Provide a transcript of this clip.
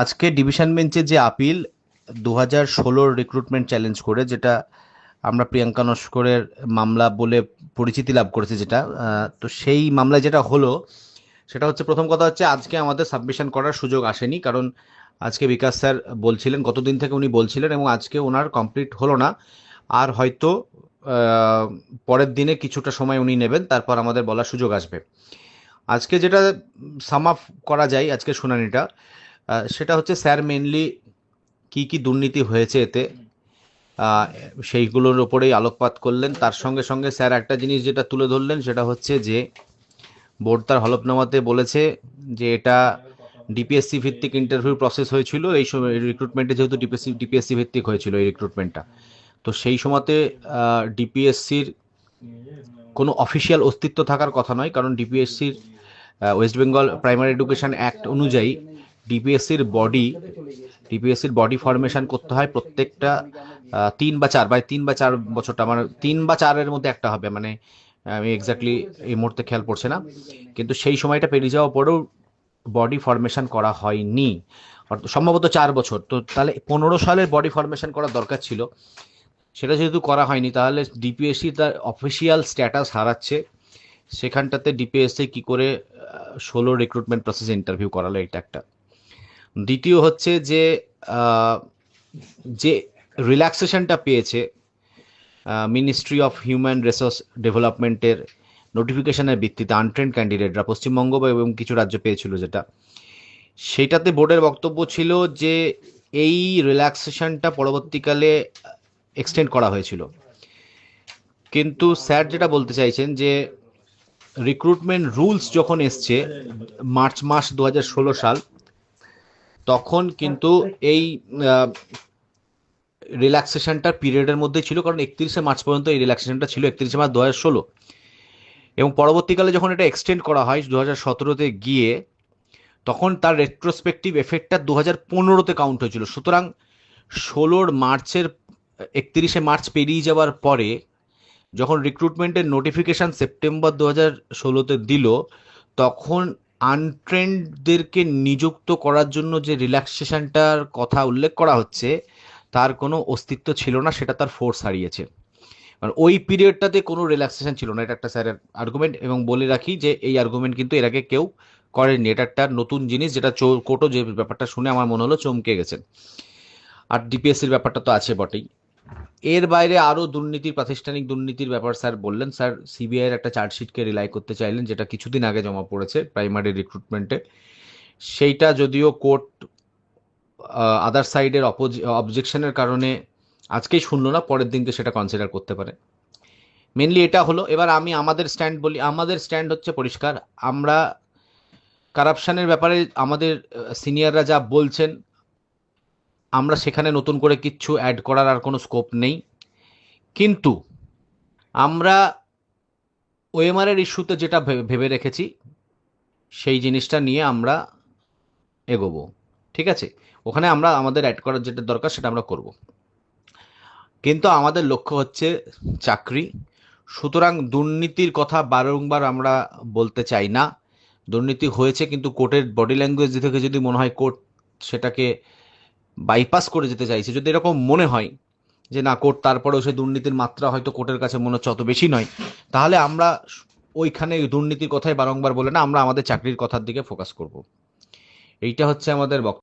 আজকে ডিভিশন বেঞ্চে যে আপিল দু হাজার ষোলোর রিক্রুটমেন্ট চ্যালেঞ্জ করে, যেটা আমরা প্রিয়াঙ্কা নস্করের মামলা বলে পরিচিতি লাভ করেছে যেটা তো সেই মামলায় যেটা হলো, সেটা হচ্ছে প্রথম কথা হচ্ছে আজকে আমাদের সাবমিশন করার সুযোগ আসেনি, কারণ আজকে বিকাশ স্যার বলছিলেন, গতদিন থেকে উনি বলছিলেন এবং আজকে ওনার কমপ্লিট হলো না। আর হয়তো পরের দিনে কিছুটা সময় উনি নেবেন, তারপর আমাদের বলার সুযোগ আসবে। আজকে যেটা সাম আপ করা যায়, আজকে শুনানিটা সেটা হচ্ছে স্যার মেনলি কি কি দুর্নীতি হয়েছে এতে সেইগুলোর ওপরেই আলোকপাত করলেন। তার সঙ্গে সঙ্গে স্যার একটা জিনিস যেটা তুলে ধরলেন, সেটা হচ্ছে যে বোর্ড তার হলফনামাতে বলেছে যে এটা ডিপিএসসি ভিত্তিক ইন্টারভিউ প্রসেস হয়েছিল। এই সময় রিক্রুটমেন্টে যেহেতু ডিপিএসসি ডিপিএসসি ভিত্তিক হয়েছিল এই রিক্রুটমেন্টটা তো সেই সময়তে ডিপিএসসির কোনো অফিসিয়াল অস্তিত্ব থাকার কথা নয়, কারণ ডিপিএসসির West Bengal primary education act অনুযায়ী ডিপিএসসির বডি ডিপিএসসির বডি ফরমেশন করতে হয় প্রত্যেকটা তিন বা চার বা তিন বা চার বছরটা আমার, তিন বা চারের মধ্যে একটা হবে মানে আমি এক্স্যাক্টলি এই মুহূর্তে খেয়াল পড়ছে না। কিন্তু সেই সময়টা পেরিয়ে যাওয়ার পরেও বডি ফরমেশন করা হয়নি। সম্ভবত চার বছর। তো তাহলে পনেরো সালের বডি ফরমেশন করার দরকার ছিল। সেটা যেহেতু করা হয়নি, তাহলে ডিপিএসসি তার অফিসিয়াল স্ট্যাটাস হারাচ্ছে। সেখানটাতে ডিপিএসসি কি করে ষোলো রিক্রুটমেন্ট প্রসেস ইন্টারভিউ করালো এটা একটা। দ্বিতীয় হচ্ছে যে যে রিল্যাক্সেশনটা পেয়েছে মিনিস্ট্রি অফ হিউম্যান রিসোর্স ডেভেলপমেন্টের নোটিফিকেশনের ভিত্তিতে আনট্রেন্ড ক্যান্ডিডেটরা পশ্চিমবঙ্গ এবং কিছু রাজ্য পেয়েছিল যেটা। সেইটাতে বোর্ডের বক্তব্য ছিল যে, এই রিল্যাক্সেশনটা পরবর্তীকালে এক্সটেন্ড করা হয়েছিল। কিন্তু স্যার যেটা বলতে চাইছেন যে রিক্রুটমেন্ট রুলস যখন এসছে, মার্চ মাস দু হাজার ষোলো সাল তখন কিন্তু এই রিল্যাক্সেশনটার পিরিয়ডের মধ্যে ছিল কারণ একত্রিশে মার্চ পর্যন্ত এই রিল্যাক্সেশনটা ছিল একত্রিশে মার্চ দু হাজার ষোলো। এবং পরবর্তীকালে যখন এটা এক্সটেন্ড করা হয় দু হাজার সতেরোতে গিয়ে তখন তার রেট্রোস্পেক্টিভ এফেক্টটা দু হাজার পনেরোতে কাউন্ট হয়েছিল। সুতরাং ষোলোর মার্চের একত্রিশে মার্চ পেরিয়ে যাওয়ার পরে যখন রিক্রুটমেন্টের নোটিফিকেশন সেপ্টেম্বর দু হাজার ষোলোতে দিল তখন আনট্রেন্ডদেরকে নিযুক্ত করার জন্য যে রিল্যাক্সেশনটার কথা উল্লেখ করা হচ্ছে, তার কোনো অস্তিত্ব ছিল না, সেটা তার ফোর্স হারিয়েছে। মানে ওই পিরিয়ডটাতে কোনো রিল্যাক্সেশন ছিল না, এটা একটা স্যারের আর্গুমেন্ট এবং বলে রাখি যে এই আর্গুমেন্ট কিন্তু এর আগে কেউ করেননি। এটা একটা নতুন জিনিস, যেটা কোর্টও যে ব্যাপারটা শুনে আমার মনে হলো চমকে গেছেন আর ডিপিএসসির ব্যাপারটা তো আছে বটেই। এর বাইরে আরও দুর্নীতির, প্রাতিষ্ঠানিক দুর্নীতির ব্যাপার স্যার বললেন। স্যার সিবিআইয়ের একটা চার্জশিটকে রিলাই করতে চাইলেন, যেটা কিছুদিন আগে জমা পড়েছে প্রাইমারি রিক্রুটমেন্টে সেইটা যদিও কোর্ট আদার সাইডের অবজেকশনের কারণে আজকেই শুনলো না, পরের দিনকে সেটা কনসিডার করতে পারে। মেনলি এটা হলো, এবার আমি আমাদের স্ট্যান্ড বলি, আমাদের স্ট্যান্ড হচ্ছে পরিষ্কার। আমরা কারাপশানের ব্যাপারে আমাদের সিনিয়ররা যা বলছেন আমরা সেখানে নতুন করে কিচ্ছু অ্যাড করার আর কোনো স্কোপ নেই। কিন্তু আমরা ওএমআরের ইস্যুতে যেটা ভেবে রেখেছি, সেই জিনিসটা নিয়ে আমরা এগোবো। ঠিক আছে? ওখানে আমরা আমাদের অ্যাড করার যেটা দরকার সেটা আমরা করব। কিন্তু আমাদের লক্ষ্য হচ্ছে চাকরি। সুতরাং দুর্নীতির কথা বারংবার আমরা বলতে চাই না। দুর্নীতি হয়েছে কিন্তু কোর্টের বডি ল্যাঙ্গুয়েজ থেকে যদি মনে হয় কোর্ট সেটাকে বাইপাস করে যেতে চাইছে, যদি এরকম মনে হয় যে না, কোর্ট তারপরেও সে দুর্নীতির মাত্রা হয়তো কোর্টের কাছে মনে হচ্ছে অত বেশি নয়, তাহলে আমরা ওইখানে দুর্নীতির কথাই বারংবার বলে না, আমরা আমাদের চাকরির কথার দিকে ফোকাস করব। এইটা হচ্ছে আমাদের বক্তব্য।